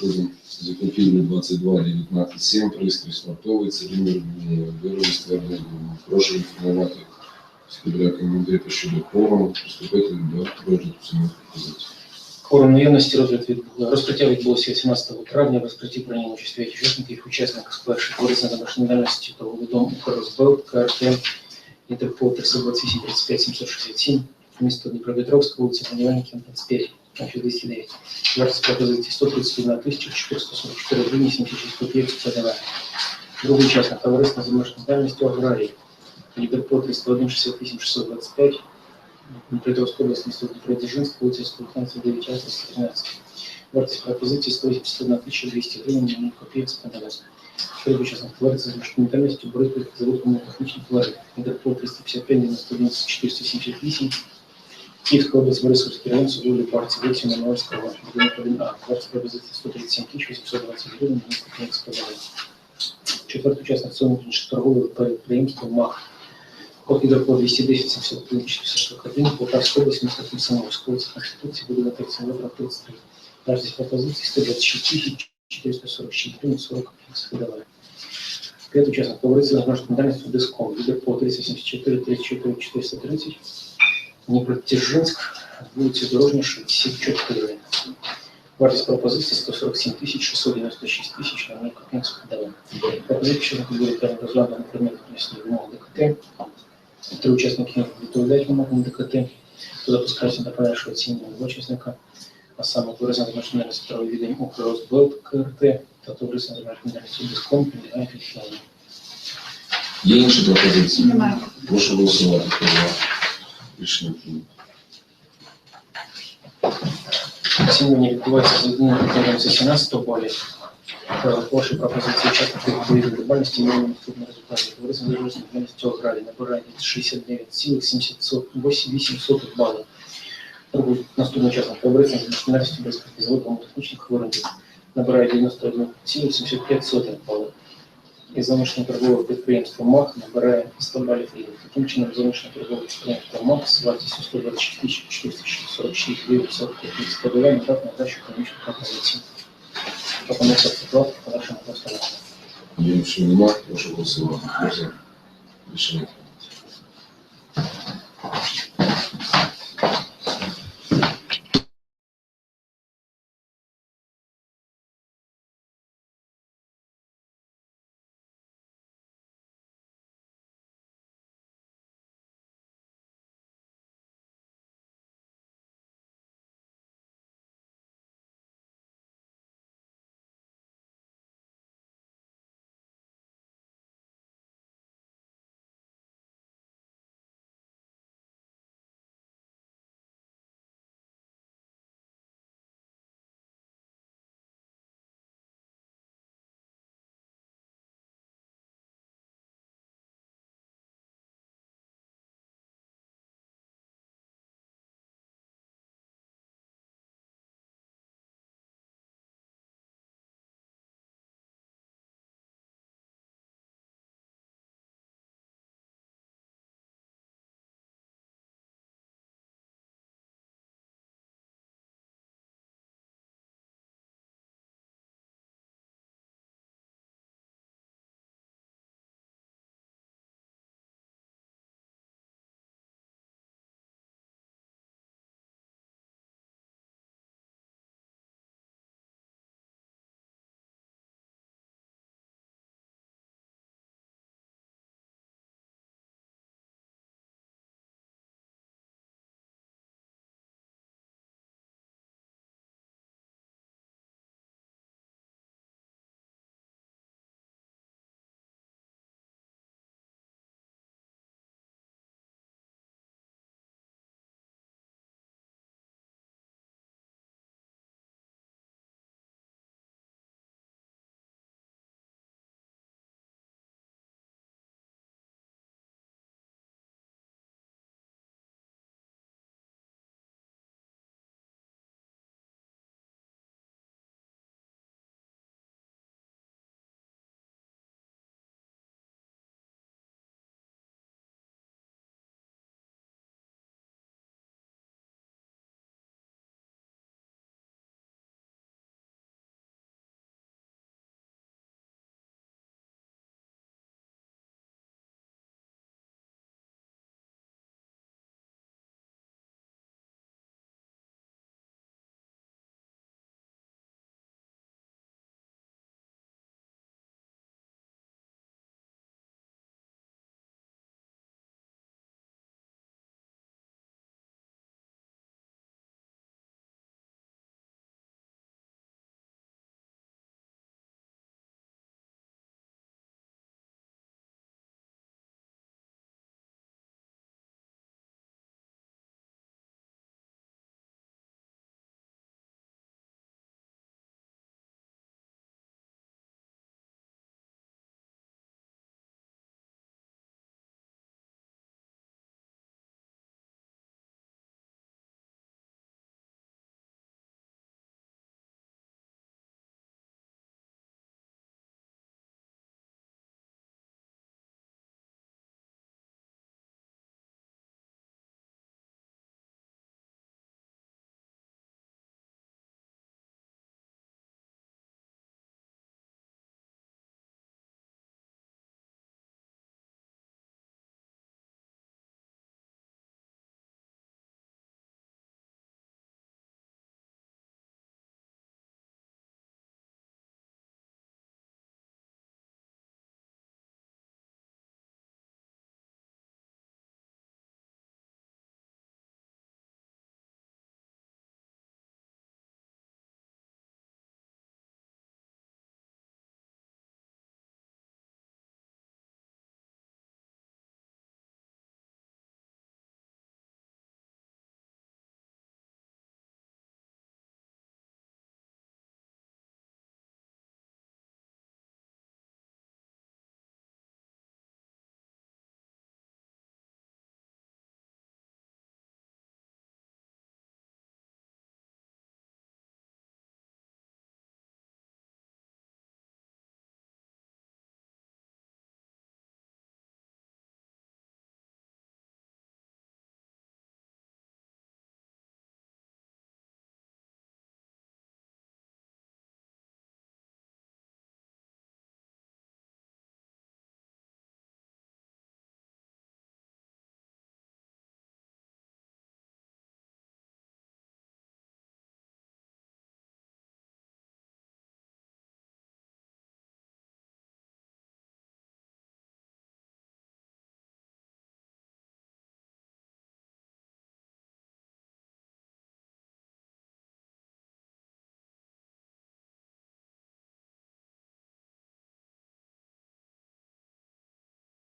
переходимо з закупівлі 22.19.7, пристрій смартовий, циліндр виробів складний. Прошу інформувати секретаря командира щодо кворуму, приступити до розгляду самих пропозицій. Форум наявності розгляд відбув. Розкриття відбулося 18 травня. В розкритті прийняли участь 5 учасників. Учасник з першої корисна домашньої діяльності того відомо Укррозбел, КРТ, Інтерпол 328 35 767, місто Дніпропетровська, вулиця Панівальників, 25, на 209. Вартість пропозиції 131 тисяча 444 гривні 76 копійок з ПДВ. Другий учасник товариства замашньої діяльності Аграрії. Інтерпол 301 68 625, Дніпропетровська область, місто Дніпродзержинськ, вулиця Столканця, 9 А, 13. Вартість пропозиції 181 200 гривень, на копійок з ПДВ. Щодо учасних товариств з інструментальністю боротьби з заводом технічних товарів. Інтерпол 355 91 478. Київська область, Борисовський район, Судовий парк, вулиця Мановського, будинок 1А. Вартість пропозиції 137 820 гривень, копійок з ПДВ. Четвертий учасник сонячних торгових підприємств МАХ. Код Гідропо 210 71 441, Полтавська область, місто Комсомольськ, вулиця Конституції, будинок 32, 33. Вартість пропозиції 126 тисяч 446 гривень 40 копійок ПДВ. П'ятий учасник товариства з діяльністю Диском, Гідропо 374 34 430, Дніпродзержинськ, вулиця Дорожня, 64. Вартість пропозиції 147 тисяч 696 тисяч на 0 копійок з ПДВ. Пропозиція щодо підготовлення розгляду на предмет внесення вимог ДКТ. Три учасники відповідають вимогам ДКТ, хто допускається до подальшого оцінювання два учасника, а саме товариство замашнення второї віддання Укррозбелт КРТ та товариство замашнення Диском підлягають відхиленню. Є інші пропозиції? Немає. Прошу голосувати. Хто за? Рішення прийнято. Оцінювання відбувається з одним підтягом з 17 балів. Ваші пропозиції учасників відповідної глобальності мали наступні результати. Товариство державної діяльності аграрії набирає 69,78 балів. Другий наступний учасник товариство національності безпеки заводом технічних виробів набирає 91,75 балів. І зовнішнє торгове підприємство МАХ набирає 100 балів рівень. Таким чином, зовнішнє торгове підприємство МАХ з вартістю 126 446 гривень 40 копійок з ПДВ надав на дачу економічну пропозицію. Пропонується акцептувати по нашому голосуванню. Є інші немає. Прошу голосувати. Хто за? Рішення